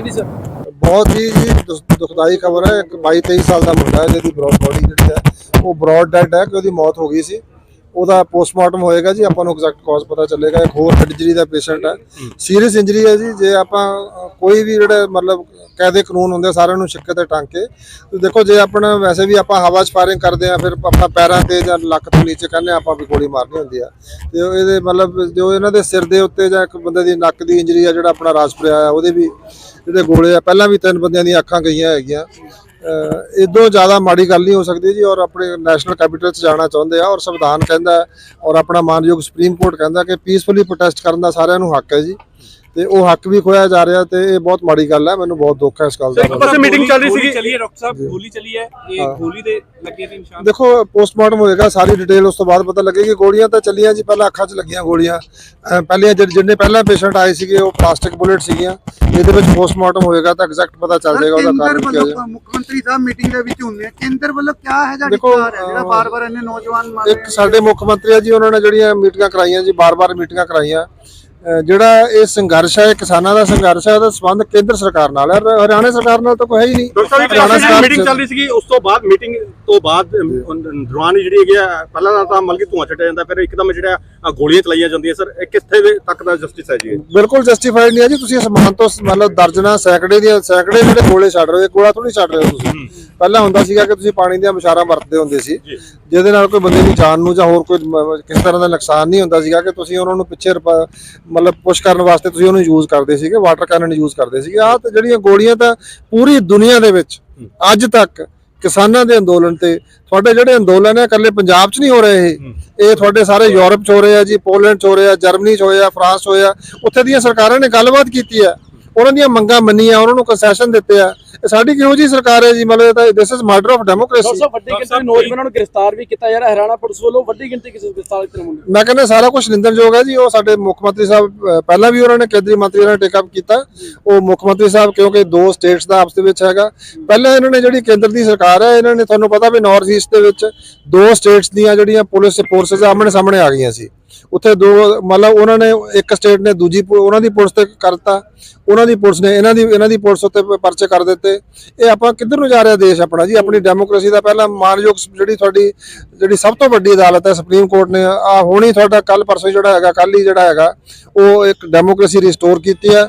ਹਾਂਜੀ ਸਰ ਬਹੁਤ ਹੀ ਜੀ ਦੁਸ- ਦੁਖਦਾਈ ਖਬਰ ਹੈ। ਇੱਕ 22 23 ਸਾਲ ਦਾ ਮੁੰਡਾ ਹੈ, ਜਿਹਦੀ ਬ੍ਰੌਡ ਬੋਡੀ ਜਿਹੜੀ ਹੈ, ਉਹ ਬ੍ਰੌਡ ਡੈਡ ਹੈ, ਕਿ ਉਹਦੀ ਮੌਤ ਹੋ ਗਈ ਸੀ। ਉਹਦਾ ਪੋਸਟਮਾਰਟਮ ਹੋਏਗਾ ਜੀ ਆਪਾਂ ਨੂੰ ਐਗਜ਼ੈਕਟ ਕਾਜ਼ ਪਤਾ ਚੱਲੇਗਾ। ਇੱਕ ਹੋਰ ਹੈਡ ਇੰਜਰੀ ਦਾ ਪੇਸ਼ੈਂਟ ਹੈ। ਸੀਰੀਅਸ ਇੰਜਰੀ ਹੈ ਜੀ ਜੇ ਆਪਾਂ ਕੋਈ ਵੀ ਜਿਹੜਾ ਮਤਲਬ ਕਾਇਦੇ ਕਾਨੂੰਨ ਹੁੰਦੇ ਆ, ਸਾਰਿਆਂ ਨੂੰ ਛਿੱਕੇ ਤੇ ਟੰਗ ਕੇ ਦੇਖੋ ਜੇ ਆਪਣਾ ਵੈਸੇ ਵੀ ਆਪਾਂ ਹਵਾ 'ਚ ਫਾਇਰਿੰਗ ਕਰਦੇ ਆ ਫਿਰ ਆਪਾਂ ਪੈਰਾਂ ਤੇ ਜਾਂ ਲੱਕ ਤੋਂ ਨੀਚੇ ਕਹਿੰਦੇ ਆਪਾਂ ਵੀ ਗੋਲੀ ਮਾਰਨੀ ਹੁੰਦੀ ਆ। ਤੇ ਇਹਦੇ ਮਤਲਬ ਜੋ ਇਹਨਾਂ ਦੇ ਸਿਰ ਦੇ ਉੱਤੇ ਜਾਂ ਇੱਕ ਬੰਦੇ ਦੀ ਨੱਕ ਦੀ ਇੰਜਰੀ ਆ ਜਿਹੜਾ ਆਪਣਾ ਰਾਜਪੁਰਿਆ ਆ ਉਹਦੇ ਵੀ ਜਿਹੜੇ ਗੋਲੇ ਆ। ਪਹਿਲਾਂ ਵੀ ਤਿੰਨ ਬੰਦਿਆਂ ਦੀਆਂ ਅੱਖਾਂ ਗਈਆਂ ਹੈਗੀਆਂ। ਇਦੋਂ ਜ਼ਿਆਦਾ ਮਾੜੀ ਗੱਲ ਨਹੀਂ ਹੋ ਸਕਦੀ ਜੀ ਔਰ ਆਪਣੇ ਨੈਸ਼ਨਲ ਕੈਪੀਟਲ 'ਚ ਜਾਣਾ ਚਾਹੁੰਦੇ ਆ ਔਰ ਸੰਵਿਧਾਨ ਕਹਿੰਦਾ ਔਰ ਆਪਣਾ ਮਾਨਯੋਗ ਸੁਪਰੀਮ ਕੋਰਟ ਕਹਿੰਦਾ ਕਿ ਪੀਸਫੁਲੀ ਪ੍ਰੋਟੈਸਟ ਕਰਨ ਦਾ ਸਾਰਿਆਂ ਨੂੰ ਹੱਕ ਹੈ ਜੀ। ਤੇ ਉਹ ਹੱਕ ਵੀ ਖੋਇਆ ਜਾ ਰਿਹਾ ਤੇ ਇਹ ਬਹੁਤ ਮਾੜੀ ਗੱਲ ਹੈ ਮੈਨੂੰ ਬਹੁਤ ਦੁੱਖ ਹੈ ਇਸ ਗੱਲ ਦਾ। ਇੱਕ ਪਾਸੇ ਮੀਟਿੰਗ ਚੱਲ ਰਹੀ ਸੀਗੀ। ਚੱਲੀ ਹੈ ਡਾਕਟਰ ਸਾਹਿਬ ਗੋਲੀ ਚੱਲੀ ਹੈ ਇਹ ਗੋਲੀ ਦੇ ਲੱਗੇ ਨੇ ਨਿਸ਼ਾਨ। ਦੇਖੋ ਪੋਸਟਮਾਰਟਮ ਹੋਏਗਾ ਸਾਰੀ ਡਿਟੇਲ ਉਸ ਤੋਂ ਬਾਅਦ ਪਤਾ ਲੱਗੇਗੀ ਗੋਲੀਆਂ ਤਾਂ ਚੱਲੀਆਂ ਜੀ ਪਹਿਲਾਂ ਅੱਖਾਂ 'ਚ ਲੱਗੀਆਂ ਗੋਲੀਆਂ। ਪਹਿਲੇ ਜਿਹੜੇ ਜਿੰਨੇ ਪਹਿਲਾਂ ਪੇਸ਼ੈਂਟ ਆਏ ਸੀਗੇ ਉਹ ਪਲਾਸਟਿਕ ਬੁਲੇਟ ਸੀਗੀਆਂ। ਇਹਦੇ ਵਿੱਚ ਪੋਸਟਮਾਰਟਮ ਹੋਏਗਾ ਤਾਂ ਐਗਜ਼ੈਕਟ ਪਤਾ ਚੱਲ ਜਾਏਗਾ ਉਹਦਾ ਕਾਰਨ ਕੀ ਹੈ ਮੁੱਖ ਮੰਤਰੀ ਸਾਹਿਬ ਮੀਟਿੰਗ ਦੇ ਵਿੱਚ ਹੁੰਦੇ ਆ। ਕੇਂਦਰ ਵੱਲੋਂ ਕਿਆ ਹੈ ਜਿਹੜਾ ਦੇਖੋ, ਵਿਚਾਰ ਹੈ ਜਿਹੜਾ ਬਾਰ-ਬਾਰ ਇਹਨੇ ਨੌਜਵਾਨ ਮਾਰੇ ਇੱਕ ਸਾਡੇ ਮੁੱਖ ਮੰਤਰੀ ਆ ਜੀ ਉਹਨਾਂ ਨੇ ਜਿਹੜੀਆਂ ਮੀਟਿੰਗਾਂ ਕਰਾਈਆਂ ਜੀ ਬਾਰ-ਬਾਰ ਮੀਟਿੰਗਾਂ ਕਰਾਈਆਂ। ਜਿਹੜਾ ਇਹ ਸੰਘਰਸ਼ ਹੈ ਕਿਸਾਨਾਂ ਦਾ ਸੰਘਰਸ਼ ਹੈ ਉਹਦਾ ਸੰਬੰਧ ਕੇਂਦਰ ਸਰਕਾਰ ਨਾਲ ਹੈ। ਹਰ- ਹਰਿਆਣਾ ਸਰਕਾਰ ਨਾਲ ਤਾਂ ਕੋਈ ਹੈ ਹੀ ਨਹੀਂ। ਹਰਿਆਣਾ ਸਰਕਾਰ ਮੀਟਿੰਗ ਚੱਲ ਰਹੀ ਸੀਗੀ ਉਸ ਤੋਂ ਬਾਅਦ ਮੀਟਿੰਗ ਤੋਂ ਬਾਅਦ ਦੌਰਾਨ ਜਿਹੜੀ ਹੈਗੀ ਪਹਿਲਾਂ ਤਾਂ- ਤਾਂ ਮਤਲਬ ਕਿ ਧੂਆਂ ਛੱਡਿਆ ਜਾਂਦਾ ਫਿਰ ਇੱਕਦਮ ਜਿਹੜਾ ਗੋਲੀਆਂ ਚਲਾਈਆਂ ਜਾਂਦੀਆਂ ਸਰ ਇਹ ਕਿੱਥੇ ਤੱਕ ਦਾ ਜਸਟਿਸ ਹੈ ਜੀ? ਬਿਲਕੁਲ ਜਸਟੀਫਾਈਡ ਨਹੀਂ ਹੈ ਜੀ। ਤੁਸੀਂ ਅਸਮਾਨ ਤੋਂ ਮਤਲਬ ਦਰਜਨਾ ਸੈਂਕੜੇ ਦੀਆਂ ਸੈਂਕੜੇ ਜਿਹੜੇ ਗੋਲੇ ਛੱਡ ਰਹੇ ਹੋ ਗੋਲਾ ਥੋੜੀ ਛੱਡ ਰਹੇ ਹੋ ਤੁਸੀਂ। ਪਹਿਲਾਂ ਹੁੰਦਾ ਸੀਗਾ ਕਿ ਤੁਸੀਂ ਪਾਣੀ ਦੀਆਂ ਬਸ਼ਾਰਾਂ ਵਰਤਦੇ ਹੁੰਦੇ ਸੀ ਜਿਹਦੇ ਨਾਲ ਕੋਈ ਬੰਦੇ ਦੀ ਜਾਨ ਨੂੰ ਜਾਂ ਹੋਰ ਕੋਈ ਕਿਸੇ ਤਰ੍ਹਾਂ ਦਾ ਨੁਕਸਾਨ ਨਹੀਂ ਹੁੰਦਾ ਸੀਗਾ ਕਿ ਤੁਸੀਂ ਉਹਨਾਂ ਨੂੰ ਪਿੱਛੇ ਮਤਲਬ ਪੁਸ਼ ਕਰਨ ਵਾਸਤੇ ਤੁਸੀਂ ਉਹਨੂੰ ਯੂਜ਼ ਕਰਦੇ ਸੀਗੇ ਵਾਟਰ ਕੈਨਨ ਯੂਜ਼ ਕਰਦੇ ਸੀਗੇ। ਆਹ ਤਾਂ ਜਿਹੜੀਆਂ ਗੋਲੀਆਂ ਤਾਂ ਪੂਰੀ ਦੁਨੀਆ ਦੇ ਵਿੱਚ ਅੱਜ ਤੱਕ ਕਿਸਾਨਾਂ ਦੇ ਅੰਦੋਲਨ ਤੇ ਤੁਹਾਡੇ ਜਿਹੜੇ ਅੰਦੋਲਨ ਹੈ ਇਕੱਲੇ ਪੰਜਾਬ 'ਚ ਨਹੀਂ ਹੋ ਰਹੇ ਇਹ। ਇਹ ਤੁਹਾਡੇ ਸਾਰੇ ਯੂਰਪ 'ਚ ਹੋ ਰਹੇ ਆ ਜੀ ਪੋਲੈਂਡ 'ਚ ਹੋ ਰਹੇ ਆ ਜਰਮਨੀ 'ਚ ਹੋਏ ਆ ਫਰਾਂਸ 'ਚ ਹੋਏ ਆ। ਉੱਥੇ ਦੀਆਂ ਸਰਕਾਰਾਂ ਨੇ ਗੱਲਬਾਤ ਕੀਤੀ ਆ। ਉਹਨਾਂ ਦੀਆਂ ਮੰਗਾਂ ਮੰਨੀਆਂ ਉਹਨਾਂ ਨੂੰ ਕੰਸੈਸ਼ਨ ਦਿੱਤੇ ਆ। ਇਹ ਸਾਡੀ ਕਿਹੋ ਜੀ ਸਰਕਾਰ ਹੈ ਜੀ? ਮਤਲਬ ਇਹ ਤਾਂ this is murder of democracy ਸਭ ਵੱਡੀ ਗਿਣਤੀ ਨੌਜਵਾਨਾਂ ਨੂੰ ਗ੍ਰਿਫਤਾਰ ਵੀ ਕੀਤਾ ਰਿਹਾ। ਹਰਿਆਣਾ ਪੁਲਿਸ ਵੱਲੋਂ ਵੱਡੀ ਗਿਣਤੀ ਕਿਸੇ ਗ੍ਰਿਫਤਾਰ ਕੀਤੇ ਮੁੰਡੇ ਮੈਂ ਕਹਿੰਦਾ ਸਾਰਾ ਕੁਝ ਨਿੰਦਣਯੋਗ ਹੈ ਜੀ। ਉਹ ਸਾਡੇ ਮੁੱਖ ਮੰਤਰੀ ਸਾਹਿਬ ਪਹਿਲਾਂ ਵੀ ਉਹਨਾਂ ਨੇ ਕੇਂਦਰੀ ਮੰਤਰੀ ਨਾਲ ਟੇਕ ਅਪ ਕੀਤਾ। ਉਹ ਮੁੱਖ ਮੰਤਰੀ ਸਾਹਿਬ ਕਿਉਂਕਿ ਦੋ ਸਟੇਟਸ ਦਾ ਆਪਸ ਦੇ ਵਿੱਚ ਹੈਗਾ। ਪਹਿਲਾਂ ਇਹਨਾਂ ਨੇ ਜਿਹੜੀ ਕੇਂਦਰ ਦੀ ਸਰਕਾਰ ਹੈ ਇਹਨਾਂ ਨੇ ਤੁਹਾਨੂੰ ਪਤਾ ਵੀ ਨਾਰਥ ਈਸਟ ਦੇ ਵਿੱਚ ਦੋ ਸਟੇਟਸ ਦੀਆਂ ਜਿਹੜੀਆਂ ਪੁਲਿਸ ਫੋਰਸਸ ਆਮਣੇ ਸਾਹਮਣੇ ਆ ਗਈਆਂ ਸੀ। ਉੱਥੇ ਦੋ ਮਤਲਬ ਉਹਨਾਂ ਨੇ ਇੱਕ ਸਟੇਟ ਨੇ ਦੂਜੀ ਉਹਨਾਂ ਦੀ ਪੁਲਿਸ ਤੇ ਕਰਤਾ ਉਹਨਾਂ ਦੀ ਪੁਲਿਸ ਨੇ ਇਹਨਾਂ ਦੀ ਇਹਨਾਂ ਦੀ ਪੁਲਿਸ ਉੱਤੇ ਪਰਚੇ ਕਰ ਦਿੱਤੇ। ਇਹ ਆਪਾਂ ਕਿੱਧਰ ਨੂੰ ਜਾ ਰਿਹਾ ਦੇਸ਼ ਆਪਣਾ ਜੀ? ਆਪਣੀ ਡੈਮੋਕ੍ਰੇਸੀ ਦਾ ਪਹਿਲਾਂ ਮਾਨਯੋਗ ਜਿਹੜੀ ਤੁਹਾਡੀ ਜਿਹੜੀ ਸਭ ਤੋਂ ਵੱਡੀ ਅਦਾਲਤ ਹੈ ਸੁਪਰੀਮ ਕੋਰਟ ਨੇ ਆ ਹੁਣੀ ਤੁਹਾਡਾ ਕੱਲ ਪਰਸੋਂ ਜਿਹੜਾ ਹੈਗਾ ਕੱਲ ਹੀ ਜਿਹੜਾ ਹੈਗਾ ਉਹ ਇੱਕ ਡੈਮੋਕ੍ਰੇਸੀ ਰਿਸਟੋਰ ਕੀਤੀ ਹੈ।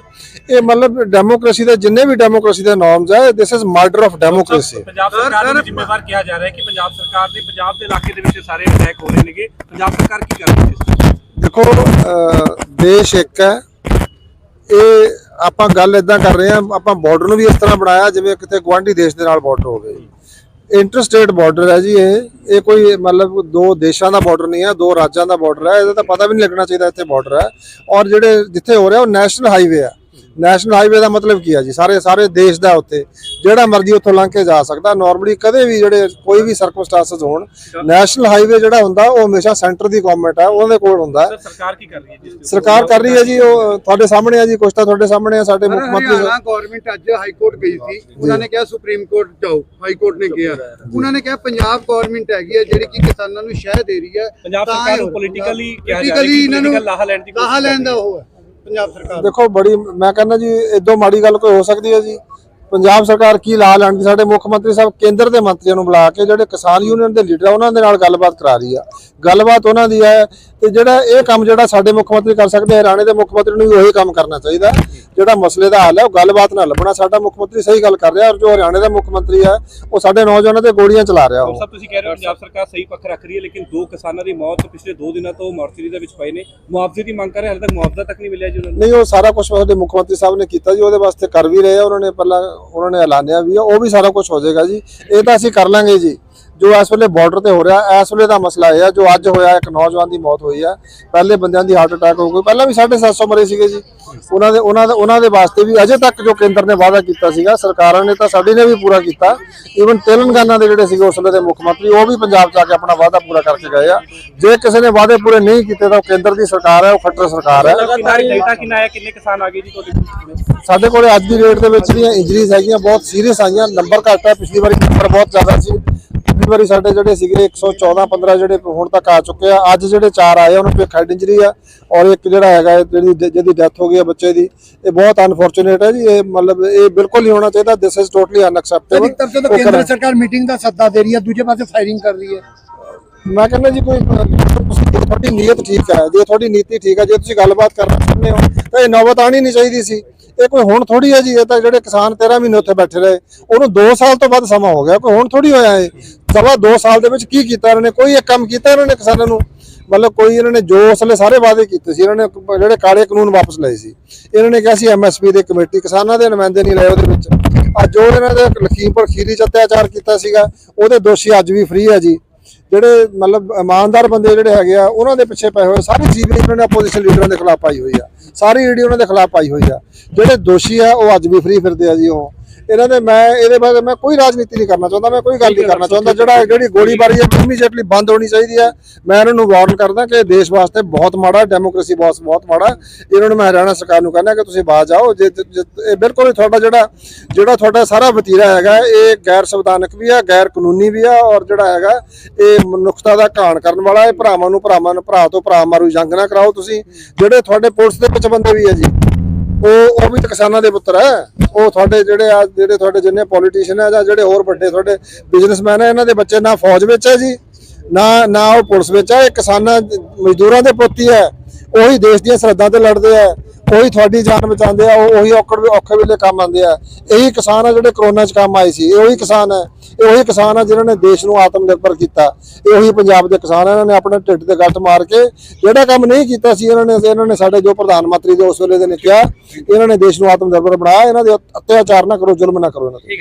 ਇਹ ਮਤਲਬ ਡੈਮੋਕ੍ਰੇਸੀ ਦੇ ਜਿੰਨੇ ਵੀ ਡੈਮੋਕ੍ਰੇਸੀ ਦੇ ਨਾਰਮਸ ਹੈ this is murder of democracy Punjab ਸਰਕਾਰ ਨੂੰ ਜ਼ਿੰਮੇਵਾਰ ਕਿਹਾ ਜਾ ਰਿਹਾ ਹੈ ਕਿ ਪੰਜਾਬ ਸਰਕਾਰ ਦੇ ਪੰਜਾਬ ਦੇ ਇਲਾਕੇ ਦੇ ਵਿੱਚ ਸਾਰੇ ਅਟੈਕ ਹੋ ਰਹੇ ਨੇਗੇ। ਪੰਜਾਬ ਸਰਕਾਰ ਕੀ ਕਰ ਰਹੀ ਹੈ? ਦੇਖੋ ਦੇਸ਼ ਇੱਕ ਹੈ। ਇਹ ਆਪਾਂ ਗੱਲ ਇਦਾਂ ਕਰ ਰਹੇ ਹਾਂ, ਆਪਾਂ ਬਾਰਡਰ ਨੂੰ ਵੀ ਇਸ ਤਰ੍ਹਾਂ ਬਣਾਇਆ ਜਿਵੇਂ ਕਿਤੇ ਗਵਾਂਢੀ ਦੇਸ਼ ਦੇ ਨਾਲ ਬਾਰਡਰ ਹੋਵੇ। ਇੰਟਰਸਟੇਟ ਬਾਰਡਰ ਹੈ ਜੀ ਇਹ। ਇਹ ਕੋਈ ਮਤਲਬ ਦੋ ਦੇਸ਼ਾਂ ਦਾ ਬਾਰਡਰ ਨਹੀਂ ਹੈ, ਦੋ ਰਾਜਾਂ ਦਾ ਬਾਰਡਰ ਹੈ। ਇਹਦਾ ਤਾਂ ਪਤਾ ਵੀ ਨਹੀਂ ਲੱਗਣਾ ਚਾਹੀਦਾ ਇੱਥੇ ਬਾਰਡਰ ਹੈ। ਔਰ ਜਿਹੜੇ ਜਿੱਥੇ ਹੋ ਰਿਹਾ ਉਹ ਨੈਸ਼ਨਲ ਹਾਈਵੇ ਹੈ। ਨੈਸ਼ਨਲ ਹਾਈਵੇ ਦਾ ਮਤਲਬ ਕੀ ਹੈ ਜੀ? ਸਾਰੇ ਸਾਰੇ ਦੇਸ਼ ਦਾ ਉੱਤੇ ਜਿਹੜਾ ਮਰਜ਼ੀ ਉੱਥੋਂ ਲੰਘ ਕੇ ਜਾ ਸਕਦਾ। ਨਾਰਮਲੀ ਕਦੇ ਵੀ ਜਿਹੜੇ ਕੋਈ ਵੀ ਸਰਕਮਸਟੈਂਸਸ ਹੋਣ ਨੈਸ਼ਨਲ ਹਾਈਵੇ ਜਿਹੜਾ ਹੁੰਦਾ ਉਹ ਹਮੇਸ਼ਾ ਸੈਂਟਰ ਦੀ ਗਵਰਨਮੈਂਟ ਹੈ ਉਹਦੇ ਕੋਲ ਹੁੰਦਾ। ਸਰਕਾਰ ਕੀ ਕਰ ਰਹੀ ਹੈ ਸਰਕਾਰ ਕਰ ਰਹੀ ਹੈ ਜੀ ਉਹ ਤੁਹਾਡੇ ਸਾਹਮਣੇ ਹੈ ਜੀ ਕੁਛ ਤਾਂ ਤੁਹਾਡੇ ਸਾਹਮਣੇ ਹੈ ਸਾਡੇ ਮੁੱਖ ਮੰਤਰੀ ਗਵਰਨਮੈਂਟ ਅੱਜ ਹਾਈ ਕੋਰਟ ਗਈ ਸੀ। ਉਹਨਾਂ ਨੇ ਕਿਹਾ ਸੁਪਰੀਮ ਕੋਰਟ ਜਾਓ। ਹਾਈ ਕੋਰਟ ਨੇ ਕਿਹਾ। ਉਹਨਾਂ ਨੇ ਕਿਹਾ ਪੰਜਾਬ ਗਵਰਨਮੈਂਟ ਹੈਗੀ ਹੈ ਜਿਹੜੀ ਕਿ ਕਿਸਾਨਾਂ ਨੂੰ ਸ਼ਹਿ ਦੇ ਰਹੀ ਹੈ। ਪੰਜਾਬ ਸਰਕਾਰ ਨੂੰ ਪੋਲੀਟੀਕਲੀ। ਕਿਹਾ ਜਾ ਰਿਹਾ ਹੈ Politically ਕਿ ਇਹਨਾਂ ਨੂੰ political ਲਾਹਾ ਲੈਣ ਦੀ ਕੋਸ਼ਿਸ਼ ਲਾਹਾ ਲੈਣ ਦਾ। ਉਹ ਹੈ। ਪੰਜਾਬ ਸਰਕਾਰ ਦੇਖੋ, ਬੜੀ ਮੈਂ ਕਹਿੰਦਾ ਜੀ ਇਦੋਂ ਮਾੜੀ ਗੱਲ ਕੋਈ ਹੋ ਸਕਦੀ ਹੈ ਜੀ? ਪੰਜਾਬ ਸਰਕਾਰ ਕੀ ਲਾ ਲੈਣ ਸਾਡੇ ਮੁੱਖ ਮੰਤਰੀ ਸਾਹਿਬ ਕੇਂਦਰ ਦੇ ਮੰਤਰੀਆਂ ਨੂੰ ਬੁਲਾ ਕੇ ਜਿਹੜੇ ਕਿਸਾਨ ਯੂਨੀਅਨ ਦੇ ਲੀਡਰ ਆ, ਉਹਨਾਂ ਦੇ ਨਾਲ ਗੱਲਬਾਤ ਕਰਾ ਰਹੀ ਆ। ਗੱਲਬਾਤ ਉਹਨਾਂ ਦੀ ਹੈ ਤੇ ਜਿਹੜਾ ਇਹ ਕੰਮ ਜਿਹੜਾ ਸਾਡੇ ਮੁੱਖ ਮੰਤਰੀ ਕਰ ਸਕਦੇ ਆ, ਹਰਿਆਣੇ ਦੇ ਮੁੱਖ ਮੰਤਰੀ ਨੂੰ ਵੀ ਉਹੀ ਕੰਮ ਕਰਨਾ ਚਾਹੀਦਾ। ਜਿਹੜਾ ਮਸਲੇ ਦਾ ਹੱਲ ਹੈ ਉਹ ਗੱਲਬਾਤ ਨਾਲ ਲੱਭਣਾ। ਸਾਡਾ ਮੁੱਖ ਮੰਤਰੀ ਸਹੀ ਗੱਲ ਕਰ ਰਿਹਾ ਔਰ ਜੋ ਹਰਿਆਣੇ ਦਾ ਮੁੱਖ ਮੰਤਰੀ ਹੈ ਉਹ ਸਾਡੇ ਨੌਜਵਾਨਾਂ ਤੇ ਗੋਲੀਆਂ ਚਲਾ ਰਿਹਾ ਉਹ। ਸਭ ਤੁਸੀਂ ਕਹਿ ਰਹੇ ਹੋ ਪੰਜਾਬ ਸਰਕਾਰ ਸਹੀ ਪੱਖ ਰੱਖ ਰਹੀ ਹੈ ਲੇਕਿਨ ਦੋ ਕਿਸਾਨਾਂ ਦੀ ਮੌਤ ਪਿਛਲੇ 2 ਦਿਨਾਂ ਤੋਂ ਮੋਰਚਰੀ ਦੇ ਵਿੱਚ ਪਏ ਨੇ। ਮੁਆਵਜ਼ੇ ਦੀ ਮੰਗ ਕਰ ਰਹੇ ਹਾਲੇ ਤੱਕ ਮੁਆਵਜ਼ਾ ਤੱਕ ਨਹੀਂ ਮਿਲਿਆ ਜੀ ਉਹਨਾਂ ਨੂੰ? ਨਹੀਂ ਉਹ ਸਾਰਾ ਕੁਝ ਸਾਡੇ ਮੁੱਖ ਮੰਤਰੀ ਸਾਹਿਬ ਨੇ ਕੀਤਾ ਜੀ ਉਹਦੇ ਵਾਸਤੇ ਕਰ ਵੀ ਰਹੇ ਆ ਉਹਨਾਂ ਨੇ ਪਹਿਲਾਂ ਉਹਨਾਂ ਨੇ ਐਲਾਨਿਆ ਵੀ ਆ ਉਹ ਵੀ ਸਾਰਾ ਕੁਝ ਹੋ ਜਾਏਗਾ ਜੀ। ਇਹ ਤਾਂ ਅਸੀਂ ਕਰ ਲਾਂਗੇ ਜੀ। ਜੋ ਇਸ ਵੇਲੇ ਬਾਰਡਰ ਤੇ ਹੋ ਰਿਹਾ ਇਸ ਵੇਲੇ ਦਾ ਮਸਲਾ ਇਹ ਆ ਜੋ ਅੱਜ ਹੋਇਆ ਇੱਕ ਨੌਜਵਾਨ ਦੀ ਮੌਤ ਹੋਈ ਆ। ਪਹਿਲੇ ਬੰਦਿਆਂ ਦੀ ਹਾਰਟ ਅਟੈਕ ਹੋ ਗਈ। ਪਹਿਲਾਂ ਵੀ 750 ਮਰੇ ਸੀਗੇ ਜੀ। ਉਹਨਾਂ ਦੇ ਉਹਨਾਂ ਦੇ ਉਹਨਾਂ ਦੇ ਵਾਸਤੇ ਵੀ ਅਜੇ ਤੱਕ ਜੋ ਕੇਂਦਰ ਨੇ ਵਾਅਦਾ ਕੀਤਾ ਸੀਗਾ ਸਰਕਾਰਾਂ ਨੇ ਤਾਂ ਸਾਡੀ ਨੇ ਵੀ ਪੂਰਾ ਕੀਤਾ। ਈਵਨ ਤੇਲੰਗਾਨਾ ਦੇ ਜਿਹੜੇ ਸੀਗੇ ਉਸ ਵੇਲੇ ਦੇ ਮੁੱਖ ਮੰਤਰੀ ਉਹ ਵੀ ਪੰਜਾਬ ਚ ਆ ਕੇ ਆਪਣਾ ਵਾਅਦਾ ਪੂਰਾ ਕਰਕੇ ਗਏ ਆ। ਜੇ ਕਿਸੇ ਨੇ ਵਾਅਦੇ ਪੂਰੇ ਨਹੀਂ ਕੀਤੇ ਤਾਂ ਉਹ ਕੇਂਦਰ ਦੀ ਸਰਕਾਰ ਹੈ ਉਹ ਖੱਟਰ ਸਰਕਾਰ ਹੈ। ਲਗਾਤਾਰ ਡੇਟਾ ਕਿੰਨਾ ਆਇਆ ਕਿੰਨੇ ਕਿਸਾਨ ਆ ਗਏ ਜੀ ਤੁਹਾਡੇ ਸਾਡੇ ਕੋਲੇ ਅੱਜ ਦੀ ਰੇਟ ਦੇ ਵਿੱਚ ਜਿਹੜੀਆਂ ਇੰਜਰੀਜ਼ ਹੈਗੀਆਂ ਬਹੁਤ ਸੀਰੀਅਸ ਆਈਆਂ ਨੰਬਰ ਘੱਟ ਹੈ ਪਿਛਲੀ ਵਾਰੀ ਨੰਬਰ ਬਹੁਤ ਜ਼ਿਆਦਾ ਸੀ। ਪਿਛਲੀ ਵਾਰੀ ਸਾਡੇ ਜਿਹੜੇ ਸੀਗੇ 114 15 ਜਿਹੜੇ ਹੁਣ ਤੱਕ ਆ ਚੁੱਕੇ ਆ। ਅੱਜ ਜਿਹੜੇ ਚਾਰ ਆਏ ਆ, ਉਹਨਾਂ ਨੂੰ ਇੱਕ ਹੈਡ ਇੰਜਰੀ ਆ ਔਰ ਇੱਕ ਜਿਹੜਾ ਹੈਗਾ ਜਿਹੜੀ ਜਿਹਦੀ ਡੈਥ ਹੋ ਗਈ ਹੈ ਬੱਚੇ ਦੀ ਇਹ ਬਹੁਤ ਅਨਫੋਰਚੂਨੇਟ ਹੈ ਜੀ। ਇਹ ਮਤਲਬ ਇਹ ਬਿਲਕੁਲ ਨਹੀਂ ਹੋਣਾ ਚਾਹੀਦਾ। ਦਿਸ ਇਜ਼ ਟੋਟਲੀ ਅਨਐਕਸੈਪਟੇਬਲ ਇੱਕ ਤਰਫ ਤੋਂ ਕੇਂਦਰ ਸਰਕਾਰ ਮੀਟਿੰਗ ਦਾ ਸੱਦਾ ਦੇ ਰਹੀ ਹੈ ਦੂਜੇ ਪਾਸੇ ਫਾਇਰਿੰਗ ਕਰ ਰਹੀ ਹੈ ਮੈਂ ਕਹਿੰਦਾ ਜੀ ਕੋਈ ਤੁਹਾਡੀ ਨੀਅਤ ਠੀਕ ਹੈ, ਜੇ ਤੁਹਾਡੀ ਨੀਤੀ ਠੀਕ ਹੈ, ਜੇ ਤੁਸੀਂ ਗੱਲਬਾਤ ਕਰਨਾ ਚਾਹੁੰਦੇ ਹੋ, ਤਾਂ ਇਹ ਨੌਬਤ ਆਣੀ ਨਹੀਂ ਚਾਹੀਦੀ ਸੀ। ਇਹ ਕੋਈ ਹੁਣ ਥੋੜੀ ਹੈ ਜੀ, ਇਹ ਤਾਂ ਜਿਹੜੇ ਕਿਸਾਨ 13 ਮਹੀਨੇ ਉੱਥੇ ਬੈਠੇ ਰਹੇ, ਉਹਨੂੰ 2 ਸਾਲ ਤੋਂ ਵੱਧ ਸਮਾਂ ਹੋ ਗਿਆ, ਕੋਈ ਹੁਣ ਥੋੜੀ ਹੋਇਆ ਇਹ। ਸਵਾ 2 ਸਾਲ ਦੇ ਵਿੱਚ ਕੀ ਕੀਤਾ ਇਹਨਾਂ ਨੇ, ਕੋਈ ਇੱਕ ਕੰਮ ਕੀਤਾ ਇਹਨਾਂ ਨੇ ਕਿਸਾਨਾਂ ਨੂੰ? ਮਤਲਬ ਕੋਈ ਇਹਨਾਂ ਨੇ ਜੋ ਉਸਲੇ ਸਾਰੇ ਵਾਅਦੇ ਕੀਤੇ ਸੀ, ਇਹਨਾਂ ਨੇ ਜਿਹੜੇ ਕਾਲੇ ਕਾਨੂੰਨ ਵਾਪਸ ਲਏ ਸੀ। ਇਹਨਾਂ ਨੇ ਕਿਹਾ ਸੀ ਐਮਐਸਪੀ ਦੇ ਕਮੇਟੀ ਕਿਸਾਨਾਂ ਦੇ ਨੁਮਾਇੰਦੇ ਨਹੀਂ ਲਏ ਉਹਦੇ ਵਿੱਚ। ਅੱਜ ਜੋ ਇਹਨਾਂ ਦੇ ਲਖੀਮਪੁਰ ਖੀਰੀ ਚ ਅਤਿਆਚਾਰ ਕੀਤਾ ਸੀਗਾ, ਉਹਦੇ ਦੋਸ਼ੀ ਅੱਜ ਵੀ ਫ੍ਰੀ ਹੈ ਜੀ। ਜਿਹੜੇ ਮਤਲਬ ਇਮਾਨਦਾਰ ਬੰਦੇ ਜਿਹੜੇ ਹੈਗੇ ਆ, ਉਹਨਾਂ ਦੇ ਪਿੱਛੇ ਪਏ ਹੋਏ ਸਾਰੀ ਜੀਵੀ ਉਹਨਾਂ ਨੇ ਆਪੋਜੀਸ਼ਨ ਲੀਡਰਾਂ ਦੇ ਖਿਲਾਫ ਪਾਈ ਹੋਈ ਆ। ਸਾਰੀ ਈਡੀ ਉਹਨਾਂ ਦੇ ਖਿਲਾਫ ਪਾਈ ਹੋਈ ਆ। ਜਿਹੜੇ ਦੋਸ਼ੀ ਆ, ਉਹ ਅੱਜ ਵੀ ਫਰੀ ਫਿਰਦੇ ਆ ਜੀ ਉਹ। ਇਹਨਾਂ ਦੇ ਮੈਂ ਇਹਦੇ ਬਾਰੇ ਮੈਂ ਕੋਈ ਰਾਜਨੀਤੀ ਨਹੀਂ ਕਰਨਾ ਚਾਹੁੰਦਾ ਮੈਂ ਕੋਈ ਗੱਲ ਨਹੀਂ ਕਰਨਾ ਚਾਹੁੰਦਾ। ਜਿਹੜਾ ਜਿਹੜੀ ਗੋਲੀਬਾਰੀ ਹੈ ਇਮੀਡੀਏਟਲੀ ਬੰਦ ਹੋਣੀ ਚਾਹੀਦੀ ਹੈ। ਮੈਂ ਇਹਨਾਂ ਨੂੰ ਵਾਰਨ ਕਰਦਾ ਕਿ ਇਹ ਦੇਸ਼ ਵਾਸਤੇ ਬਹੁਤ ਮਾੜਾ ਡੈਮੋਕ੍ਰੇਸੀ ਵਾਸਤੇ ਬਹੁਤ ਮਾੜਾ ਇਹਨਾਂ ਨੂੰ ਮੈਂ ਹਰਿਆਣਾ ਸਰਕਾਰ ਨੂੰ ਕਹਿੰਦਾ ਕਿ ਤੁਸੀਂ ਬਾਜ ਆਓ ਜੇ ਇਹ ਬਿਲਕੁਲ ਹੀ ਤੁਹਾਡਾ ਜਿਹੜਾ ਜਿਹੜਾ ਤੁਹਾਡਾ ਸਾਰਾ ਵਤੀਰਾ ਹੈਗਾ ਇਹ ਗੈਰ ਸੰਵਿਧਾਨਕ ਵੀ ਆ ਗੈਰ ਕਾਨੂੰਨੀ ਵੀ ਆ ਔਰ ਜਿਹੜਾ ਹੈਗਾ ਇਹ ਮਨੁੱਖਤਾ ਦਾ ਘਾਣ ਕਰਨ ਵਾਲਾ ਇਹ ਭਰਾਵਾਂ ਨੂੰ ਭਰਾਵਾਂ ਨੂੰ ਭਰਾ ਤੋਂ ਭਰਾ ਮਾਰੂ ਜੰਗ ਨਾ ਕਰਾਓ ਤੁਸੀਂ। ਜਿਹੜੇ ਤੁਹਾਡੇ ਪੁਲਿਸ ਦੇ ਵਿੱਚ ਬੰਦੇ ਵੀ ਆ ਜੀ। ਉਹ ਉਹ ਵੀ ਤਾਂ ਕਿਸਾਨਾਂ ਦੇ ਪੁੱਤਰ ਹੈ। ਉਹ ਤੁਹਾਡੇ ਜਿਹੜੇ ਆ, ਜਿਹੜੇ ਤੁਹਾਡੇ ਜਿੰਨੇ ਪੋਲੀਟੀਸ਼ੀਅਨ ਆ ਜਾਂ ਜਿਹੜੇ ਹੋਰ ਵੱਡੇ ਤੁਹਾਡੇ ਬਿਜ਼ਨਸਮੈਨ ਆ, ਇਹਨਾਂ ਦੇ ਬੱਚੇ ਨਾ ਫੌਜ ਵਿੱਚ ਹੈ ਜੀ, ਨਾ ਨਾ ਉਹ ਪੁਲਿਸ ਵਿੱਚ ਹੈ। ਇਹ ਕਿਸਾਨਾਂ, ਮਜ਼ਦੂਰਾਂ ਦੇ ਪੁੱਤ ਹੈ ਉਹੀ ਦੇਸ਼ ਦੀਆਂ ਸਰਹੱਦਾਂ ਤੇ ਲੜਦੇ ਆ ਉਹੀ ਤੁਹਾਡੀ ਜਾਨ ਬਚਾਉਂਦੇ ਆ, ਉਹ- ਉਹੀ ਔਕੜ ਔਖੇ ਵੇਲੇ ਕੰਮ ਆਉਂਦੇ ਆ। ਇਹੀ ਕਿਸਾਨ ਆ ਜਿਹੜੇ ਕਰੋਨਾ 'ਚ ਕੰਮ ਆਏ ਸੀ। ਇਹ ਉਹੀ ਕਿਸਾਨ ਹੈ ਇਹ ਉਹੀ ਕਿਸਾਨ ਆ ਜਿਨ੍ਹਾਂ ਨੇ ਦੇਸ਼ ਨੂੰ ਆਤਮ ਨਿਰਭਰ ਕੀਤਾ। ਇਹ ਉਹੀ ਪੰਜਾਬ ਦੇ ਕਿਸਾਨ ਆ, ਇਹਨਾਂ ਨੇ ਆਪਣੇ ਢਿੱਡ ਤੇ ਗੱਟ ਮਾਰ ਕੇ ਜਿਹੜਾ ਕੰਮ ਨਹੀਂ ਕੀਤਾ ਸੀ, ਇਹਨਾਂ ਨੇ ਇਹਨਾਂ ਨੇ ਸਾਡੇ ਜੋ ਪ੍ਰਧਾਨ ਮੰਤਰੀ ਦੇ ਉਸ ਵੇਲੇ ਦੇ ਨੇ ਕਿਹਾ, ਇਹਨਾਂ ਨੇ ਦੇਸ਼ ਨੂੰ ਆਤਮ ਨਿਰਭਰ ਬਣਾਇਆ, ਇਹਨਾਂ ਦੇ ਅਤਿਆਚਾਰ ਨਾ ਕਰੋ, ਜ਼ੁਲਮ ਨਾ ਕਰੋ ਇਹਨਾਂ ਤੇ